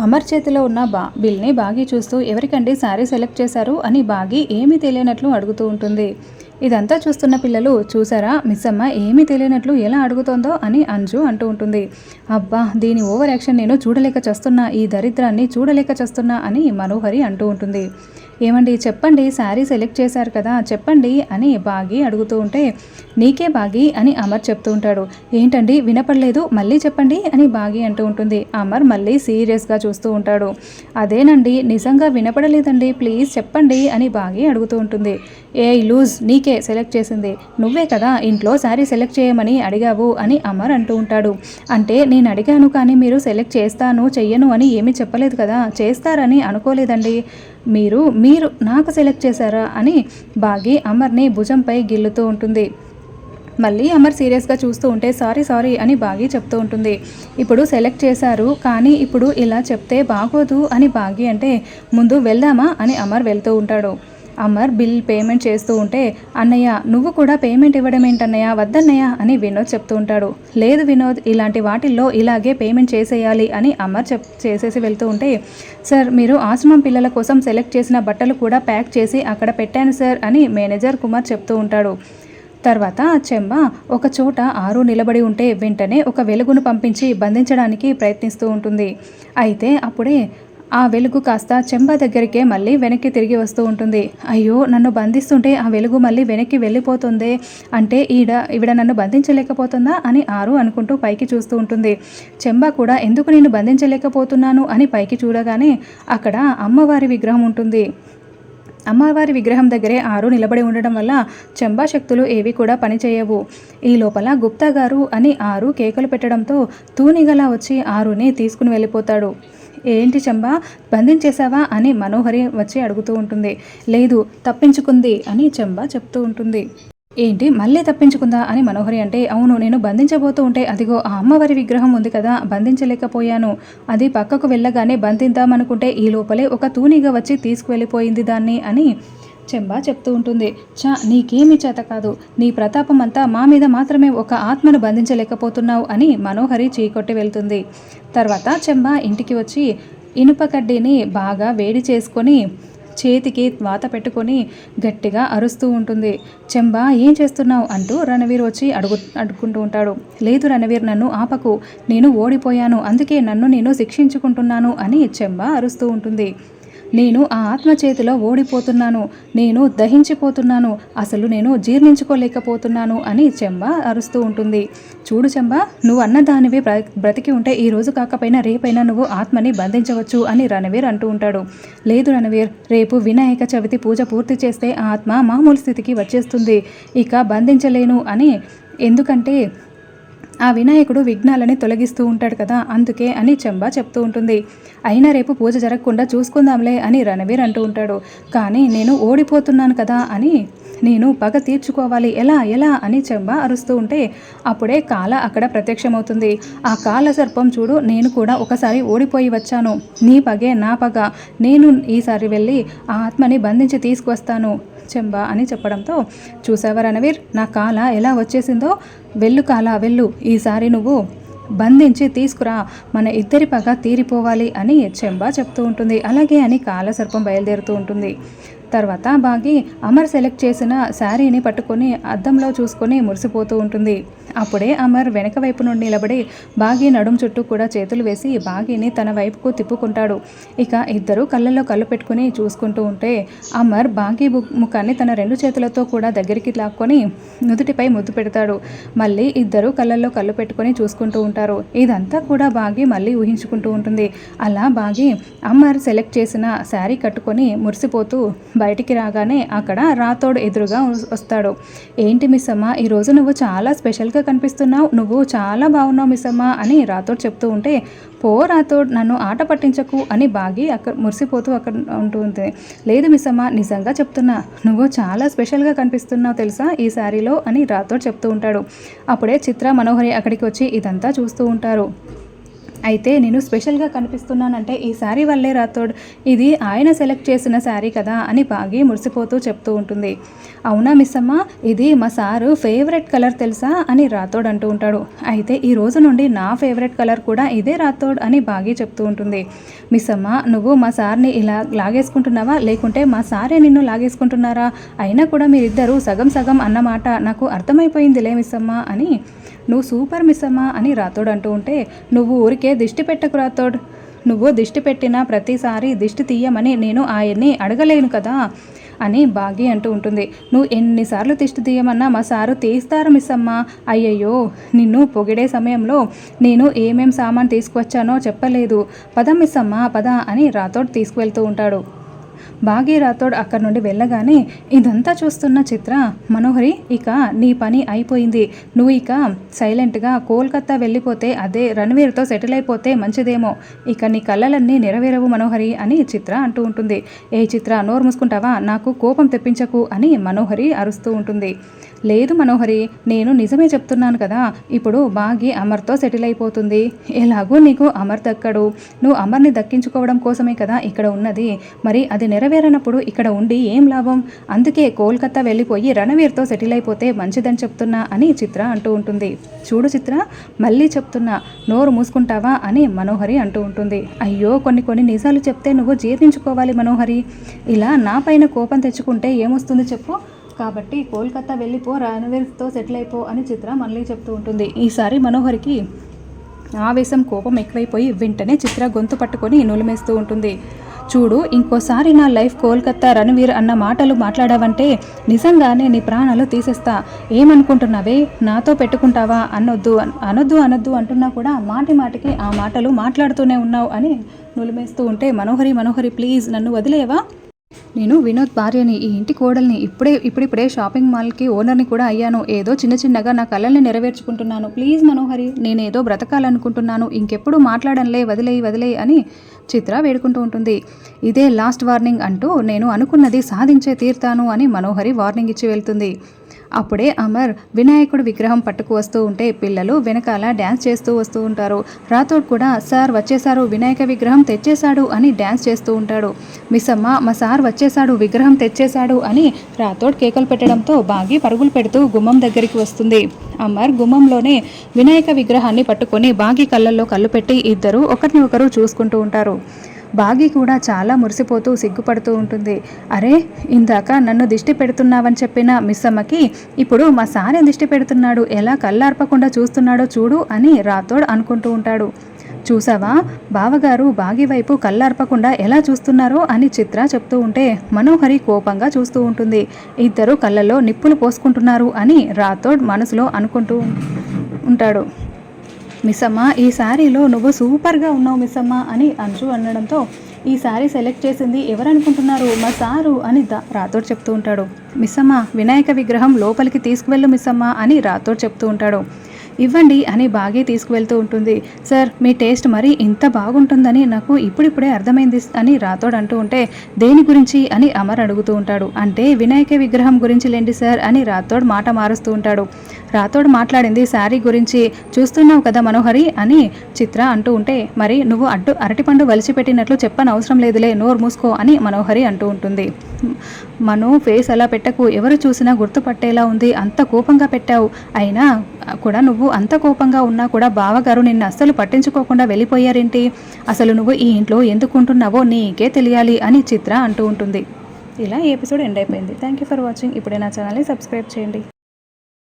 అమర్ చేతిలో ఉన్న బా బిల్ని బాగి చూస్తూ ఎవరికండి శారీ సెలెక్ట్ చేశారు? అని బాగి ఏమీ తెలియనట్లు అడుగుతూ ఉంటుంది. ఇదంతా చూస్తున్న పిల్లలు చూసారా? మిస్సమ్మ ఏమీ తెలియనట్లు ఎలా అడుగుతోందో? అని అంజు అంటూ ఉంటుంది. అబ్బా దీని ఓవర్ యాక్షన్ నేను చూడలేక చస్తున్నా ఈ దరిద్రాన్ని చూడలేక చస్తున్నా అని మనోహరి అంటూ ఉంటుంది. ఏమండి చెప్పండి శారీ సెలెక్ట్ చేశారు కదా చెప్పండి అని బాగి అడుగుతూ ఉంటే నీకే బాగి అని అమర్ చెప్తూ ఉంటాడు. ఏంటండి వినపడలేదు మళ్ళీ చెప్పండి అని బాగి అంటూ ఉంటుంది. అమర్ మళ్ళీ సీరియస్గా చూస్తూ ఉంటాడు. అదేనండి నిజంగా వినపడలేదండి ప్లీజ్ చెప్పండి అని బాగి అడుగుతూ ఉంటుంది. ఏ లూజ్ నీకే సెలెక్ట్ చేసింది. నువ్వే కదా ఇంట్లో శారీ సెలెక్ట్ చేయమని అడిగావు అని అమర్ అంటూ ఉంటాడు. అంటే నేను అడిగాను కానీ మీరు సెలెక్ట్ చేస్తాను చెయ్యను అని ఏమీ చెప్పలేదు కదా? చేస్తారని అనుకోలేదండి. మీరు మీరు నాకు సెలెక్ట్ చేశారా అని బాగి అమర్ని భుజంపై గిల్లుతూ ఉంటుంది. మళ్ళీ అమర్ సీరియస్గా చూస్తూ ఉంటే సారీ సారీ అని బాగి చెప్తూ ఉంటుంది. ఇప్పుడు సెలెక్ట్ చేశారు కానీ ఇప్పుడు ఇలా చెప్తే బాగోదు అని బాగి అంటే ముందు వెళ్దామా అని అమర్ వెళ్తూ ఉంటాడు. అమర్ బిల్ పేమెంట్ చేస్తూ ఉంటే అన్నయ్య నువ్వు కూడా పేమెంట్ ఇవ్వడం ఏంటన్నయ్య వద్దన్నయ్య అని వినోద్ చెప్తూ ఉంటాడు. లేదు వినోద్ ఇలాంటి వాటిల్లో ఇలాగే పేమెంట్ చేసేయాలి అని అమర్ చెప్ చేసేసి వెళ్తూ ఉంటే సార్ మీరు ఆశ్రమం పిల్లల కోసం సెలెక్ట్ చేసిన బట్టలు కూడా ప్యాక్ చేసి అక్కడ పెట్టాను సార్ అని మేనేజర్ కుమార్ చెప్తూ ఉంటాడు. తర్వాత చెంబ ఒక చోట ఆరు నిలబడి ఉంటే వెంటనే ఒక వెలుగును పంపించి బంధించడానికి ప్రయత్నిస్తూ ఉంటుంది. అయితే అప్పుడే ఆ వెలుగు కాస్త చెంబ దగ్గరికే మళ్ళీ వెనక్కి తిరిగి వస్తూ ఉంటుంది. అయ్యో నన్ను బంధిస్తుంటే ఆ వెలుగు మళ్ళీ వెనక్కి వెళ్ళిపోతుంది? అంటే ఈడ ఈవిడ నన్ను బంధించలేకపోతుందా అని ఆరు అనుకుంటూ పైకి చూస్తూ ఉంటుంది. చెంబ కూడా ఎందుకు నేను బంధించలేకపోతున్నాను అని పైకి చూడగానే అక్కడ అమ్మవారి విగ్రహం ఉంటుంది. అమ్మవారి విగ్రహం దగ్గరే ఆరు నిలబడి ఉండడం వల్ల చెంబా శక్తులు ఏవి కూడా పనిచేయవు. ఈ లోపల గుప్తా గారు అని ఆరు కేకలు పెట్టడంతో తూనిగలా వచ్చి ఆరుని తీసుకుని వెళ్ళిపోతాడు. ఏంటి చెంబా? బంధించేశావా అని మనోహరి వచ్చి అడుగుతూ ఉంటుంది. లేదు తప్పించుకుంది అని చంబా చెప్తూ ఉంటుంది. ఏంటి? మళ్ళీ తప్పించుకుందా? అని మనోహరి అంటే అవును నేను బంధించబోతూ ఉంటే అదిగో ఆ అమ్మవారి విగ్రహం ఉంది కదా బంధించలేకపోయాను. అది పక్కకు వెళ్ళగానే బంధిద్దామనుకుంటే ఈ లోపలే ఒక తూనిగా వచ్చి తీసుకువెళ్ళిపోయింది దాన్ని అని చెంబా చెప్తూ ఉంటుంది. చా నీకేమీ చేత కాదు. నీ ప్రతాపం అంతా మా మీద మాత్రమే ఒక ఆత్మను బంధించలేకపోతున్నావు అని మనోహరి చీకొట్టి వెళ్తుంది. తర్వాత చెంబా ఇంటికి వచ్చి ఇనుప కడ్డీని బాగా వేడి చేసుకొని చేతికి వాత పెట్టుకొని గట్టిగా అరుస్తూ ఉంటుంది. చెంబా ఏం చేస్తున్నావు? అంటూ రణవీర్ వచ్చి అడుగు అడుక్కుంటూ ఉంటాడు. లేదు రణవీర్ నన్ను ఆపకు. నేను ఓడిపోయాను. అందుకే నన్ను నేను శిక్షించుకుంటున్నాను అని చెంబా అరుస్తూ ఉంటుంది. నేను ఆ ఆత్మ చేతిలో ఓడిపోతున్నాను నేను దహించిపోతున్నాను అసలు నేను జీర్ణించుకోలేకపోతున్నాను అని చెంబ అరుస్తూ ఉంటుంది. చూడు చెంబ నువ్వు అన్న దానివి బ్రతికి ఉంటే ఈ రోజు కాకపోయినా రేపైనా నువ్వు ఆత్మని బంధించవచ్చు అని రణవీర్ అంటూ ఉంటాడు. లేదు రణవీర్ రేపు వినాయక చవితి పూజ పూర్తి చేస్తే ఆ ఆత్మ మామూలు స్థితికి వచ్చేస్తుంది. ఇక బంధించలేను అని ఎందుకంటే ఆ వినాయకుడు విఘ్నాలని తొలగిస్తూ ఉంటాడు కదా అందుకే అని చెంబా చెప్తూ ఉంటుంది. అయినా రేపు పూజ జరగకుండా చూసుకుందాంలే అని రణవీర్ అంటూ ఉంటాడు. కానీ నేను ఓడిపోతున్నాను కదా అని నేను పగ తీర్చుకోవాలి ఎలా ఎలా అని చెంబ అరుస్తూ ఉంటే అప్పుడే కాల అక్కడ ప్రత్యక్షమవుతుంది. ఆ కాల సర్పం చూడు నేను కూడా ఒకసారి ఓడిపోయి వచ్చాను. నీ పగే నా పగ. నేను ఈసారి వెళ్ళి ఆ ఆత్మని బంధించి తీసుకువస్తాను. చెంబ అని చెప్పడంతో చూసావా రణవీర్ నా కాల ఎలా వచ్చేసిందో? వెళ్ళు కాల వెళ్ళు. ఈసారి నువ్వు బంధించి తీసుకురా. మన ఇద్దరి పగ తీరిపోవాలి అని చెంబా చెప్తూ ఉంటుంది. అలాగే అని కాలసర్పం బయలుదేరుతూ ఉంటుంది. తర్వాత బాగి అమర్ సెలెక్ట్ చేసిన శారీని పట్టుకొని అద్దంలో చూసుకొని మురిసిపోతూ ఉంటుంది. అప్పుడే అమర్ వెనక వైపు నుండి నిలబడి బాగి నడుం చుట్టూ కూడా చేతులు వేసి బాగిని తన వైపుకు తిప్పుకుంటాడు. ఇక ఇద్దరు కళ్ళల్లో కళ్ళు పెట్టుకుని చూసుకుంటూ ఉంటే అమర్ బాగి ముఖాన్ని తన రెండు చేతులతో కూడా దగ్గరికి లాక్కొని నుదుటిపై ముద్దు పెడతాడు. మళ్ళీ ఇద్దరు కళ్ళల్లో కళ్ళు పెట్టుకొని చూసుకుంటూ ఉంటారు. ఇదంతా కూడా బాగి మళ్ళీ ఊహించుకుంటూ ఉంటుంది. అలా బాగి అమర్ సెలెక్ట్ చేసిన శారీ కట్టుకొని మురిసిపోతూ బయటికి రాగానే అక్కడ రాతోడు ఎదురుగా వస్తాడు. ఏంటి మిస్సమ్మ ఈరోజు నువ్వు చాలా స్పెషల్గా కనిపిస్తున్నావు. నువ్వు చాలా బాగున్నావు మిస్సమ్మ అని రాతోడు చెప్తూ ఉంటే పో రాతోడ్ నన్ను ఆట పట్టించకు అని బాగి అక్కడ మురిసిపోతూ అక్కడ ఉంటుంది. లేదు మిస్సమ్మ నిజంగా చెప్తున్నా నువ్వు చాలా స్పెషల్గా కనిపిస్తున్నావు తెలుసా ఈ శారీలో అని రాతోడ్ చెప్తూ ఉంటాడు. అప్పుడే చిత్ర మనోహరి అక్కడికి వచ్చి ఇదంతా చూస్తూ ఉంటారు. అయితే నేను స్పెషల్గా కనిపిస్తున్నానంటే ఈ శారీ వల్లే రాథోడ్ ఇది ఆయన సెలెక్ట్ చేసిన శారీ కదా అని బాగి మురిసిపోతూ చెప్తూ ఉంటుంది. అవునా మిస్ అమ్మ ఇది మా సారు ఫేవరెట్ కలర్ తెలుసా అని రాథోడ్ అంటూ ఉంటాడు. అయితే ఈ రోజు నుండి నా ఫేవరెట్ కలర్ కూడా ఇదే రాథోడ్ అని బాగి చెప్తూ ఉంటుంది. మిస్ అమ్మ నువ్వు మా సార్ని ఇలా లాగేసుకుంటున్నావా? లేకుంటే మా సారే నిన్ను లాగేసుకుంటున్నారా? అయినా కూడా మీరిద్దరూ సగం సగం అన్నమాట నాకు అర్థమైపోయిందిలే మిస్ అమ్మ అని. నువ్వు సూపర్ మిస్ అమ్మ అని రాథోడ్ అంటూ ఉంటే నువ్వు ఊరికే దిష్టి పెట్టకు రాథోడ్ నువ్వు దిష్టి పెట్టిన ప్రతిసారి దిష్టి తీయమని నేను ఆయన్ని అడగలేను కదా అని బాగి అంటూ ఉంటుంది. నువ్వు ఎన్నిసార్లు దిష్టి తీయమన్నా మా సారు తీస్తారు మిస్సమ్మా. అయ్యయ్యో నిన్ను పొగిడే సమయంలో నేను ఏమేం సామాన్ తీసుకువచ్చానో చెప్పలేదు. పద మిస్ పద అని రాతోడ్ తీసుకువెళ్తూ ఉంటాడు. భాగీరాథోడ్ అక్కడి నుండి వెళ్ళగానే ఇదంతా చూస్తున్న చిత్ర మనోహరి ఇక నీ పని అయిపోయింది. నువ్వు ఇక సైలెంట్గా కోల్కత్తా వెళ్ళిపోతే అదే రణవీర్తో సెటిల్ అయిపోతే మంచిదేమో. ఇక నీ కళ్ళలన్నీ నెరవేరవు మనోహరి అని చిత్ర అంటూ ఉంటుంది. ఏ చిత్ర నోరు మూసుకుంటావా? నాకు కోపం తెప్పించకు అని మనోహరి అరుస్తూ ఉంటుంది. లేదు మనోహరి నేను నిజమే చెప్తున్నాను కదా. ఇప్పుడు బాగి అమర్తో సెటిల్ అయిపోతుంది. ఎలాగో నీకు అమర్ దక్కడు నువ్వు అమర్ని దక్కించుకోవడం కోసమే కదా ఇక్కడ ఉన్నది. మరి అది నెరవేరనప్పుడు ఇక్కడ ఉండి ఏం లాభం? అందుకే కోల్కతా వెళ్ళిపోయి రణవీర్తో సెటిల్ అయిపోతే మంచిదని చెప్తున్నా అని చిత్ర అంటూ ఉంటుంది. చూడు చిత్ర మళ్ళీ చెప్తున్నా నోరు మూసుకుంటావా అని మనోహరి అంటూ ఉంటుంది. అయ్యో కొన్ని కొన్ని నిజాలు చెప్తే నువ్వు జీర్ణించుకోవాలి మనోహరి. ఇలా నా పైన కోపం తెచ్చుకుంటే ఏమొస్తుంది చెప్పు? కాబట్టి కోల్కతా వెళ్ళిపో రణవీర్తో సెటిల్ అయిపో అని చిత్ర మళ్ళీ చెప్తూ ఉంటుంది. ఈసారి మనోహరికి ఆవేశం కోపం ఎక్కువైపోయి వెంటనే చిత్ర గొంతు పట్టుకొని నులిమేస్తూ ఉంటుంది. చూడు ఇంకోసారి నా లైఫ్ కోల్కత్తా రణవీర్ అన్న మాటలు మాట్లాడావంటే నిజంగానే నీ ప్రాణాలు తీసేస్తా. ఏమనుకుంటున్నావే? నాతో పెట్టుకుంటావా? అనొద్దు అనొద్దు అనొద్దు అంటున్నా కూడా మాటి మాటికి ఆ మాటలు మాట్లాడుతూనే ఉన్నావు అని నులిమేస్తూ ఉంటే మనోహరి మనోహరి ప్లీజ్ నన్ను వదిలేవా నేను వినోద్ భార్యని ఈ ఇంటి కోడల్ని ఇప్పుడే ఇప్పుడిప్పుడే షాపింగ్ మాల్కి ఓనర్ని కూడా అయ్యాను. ఏదో చిన్న చిన్నగా నా కళల్ని నెరవేర్చుకుంటున్నాను. ప్లీజ్ మనోహరి నేనేదో బ్రతకాలనుకుంటున్నాను. ఇంకెప్పుడు మాట్లాడనులే వదిలేయి వదిలేయి అని చిత్ర వేడుకుంటూ ఉంటుంది. ఇదే లాస్ట్ వార్నింగ్ అంటూ నేను అనుకున్నది సాధించే తీర్తాను అని మనోహరి వార్నింగ్ ఇచ్చి వెళ్తుంది. అప్పుడే అమర్ వినాయకుడు విగ్రహం పట్టుకు వస్తూ ఉంటే పిల్లలు వెనకాల డ్యాన్స్ చేస్తూ వస్తూ ఉంటారు. రాథోడ్ కూడా సార్ వచ్చేసారు వినాయక విగ్రహం తెచ్చేశాడు అని డ్యాన్స్ చేస్తూ ఉంటాడు. మిస్ అమ్మ మా సార్ వచ్చేశాడు విగ్రహం తెచ్చేశాడు అని రాథోడ్ కేకలు పెట్టడంతో బాగి పరుగులు పెడుతూ గుమ్మం దగ్గరికి వస్తుంది. అమర్ గుమ్మంలోనే వినాయక విగ్రహాన్ని పట్టుకొని బాగి కళ్ళల్లో కళ్ళు పెట్టి ఇద్దరు ఒకరిని ఒకరు చూసుకుంటూ ఉంటారు. బాగి కూడా చాలా మురిసిపోతూ సిగ్గుపడుతూ ఉంటుంది. అరే ఇందాక నన్ను దిష్టి పెడుతున్నావని చెప్పిన మిస్ అమ్మకి ఇప్పుడు మా సారే దిష్టి పెడుతున్నాడు. ఎలా కళ్ళార్పకుండా చూస్తున్నాడో చూడు అని రాథోడ్ అనుకుంటూ ఉంటాడు. చూసావా? బావగారు బాగి వైపు కళ్ళార్పకుండా ఎలా చూస్తున్నారో అని చిత్ర చెప్తూ ఉంటే మనోహరి కోపంగా చూస్తూ ఉంటుంది. ఇద్దరు కళ్ళల్లో నిప్పులు పోసుకుంటున్నారు అని రాథోడ్ మనసులో అనుకుంటూ ఉంటాడు. మిస్సమ్మ ఈ శారీలో నువ్వు సూపర్గా ఉన్నావు మిస్సమ్మ అని అంజు అనడంతో ఈ శారీ సెలెక్ట్ చేసింది ఎవరనుకుంటున్నారు? మా సారు అని దా రాథోడ్ చెప్తూ ఉంటాడు. మిస్సమ్మ వినాయక విగ్రహం లోపలికి తీసుకువెళ్ళు మిస్సమ్మ అని రాథోడ్ చెప్తూ ఉంటాడు. ఇవ్వండి అని బాగే తీసుకువెళ్తూ ఉంటుంది. సార్ మీ టేస్ట్ మరీ ఇంత బాగుంటుందని నాకు ఇప్పుడిప్పుడే అర్థమైంది అని రాథోడ్ అంటూ ఉంటే దేని గురించి? అని అమర్ అడుగుతూ ఉంటాడు. అంటే వినాయక విగ్రహం గురించి లేండి సార్ అని రాథోడ్ మాట మారుస్తూ ఉంటాడు. రాథోడ్ మాట్లాడింది శారీ గురించి చూస్తున్నావు కదా మనోహరి అని చిత్ర అంటూ ఉంటే మరి నువ్వు అడ్డు అరటిపండు వలిచిపెట్టినట్లు చెప్పనవసరం లేదులే నోరు మూసుకో అని మనోహరి అంటూ ఉంటుంది. మను ఫేస్ అలా పెట్టకు. ఎవరు చూసినా గుర్తుపట్టేలా ఉంది. అంత కోపంగా పెట్టావు. అయినా కూడా నువ్వు అంత కోపంగా ఉన్నా కూడా బావగారు నిన్ను అస్సలు పట్టించుకోకుండా వెళ్ళిపోయారేంటి? అసలు నువ్వు ఈ ఇంట్లో ఎందుకుంటున్నావో నీకే తెలియాలి అని చిత్ర అంటూ ఉంటుంది. ఇలా ఈ ఎపిసోడ్ ఎండ్ అయిపోయింది. థ్యాంక్ యూ ఫర్ వాచింగ్ ఇప్పుడే నా ఛానల్ని సబ్స్క్రైబ్ చేయండి.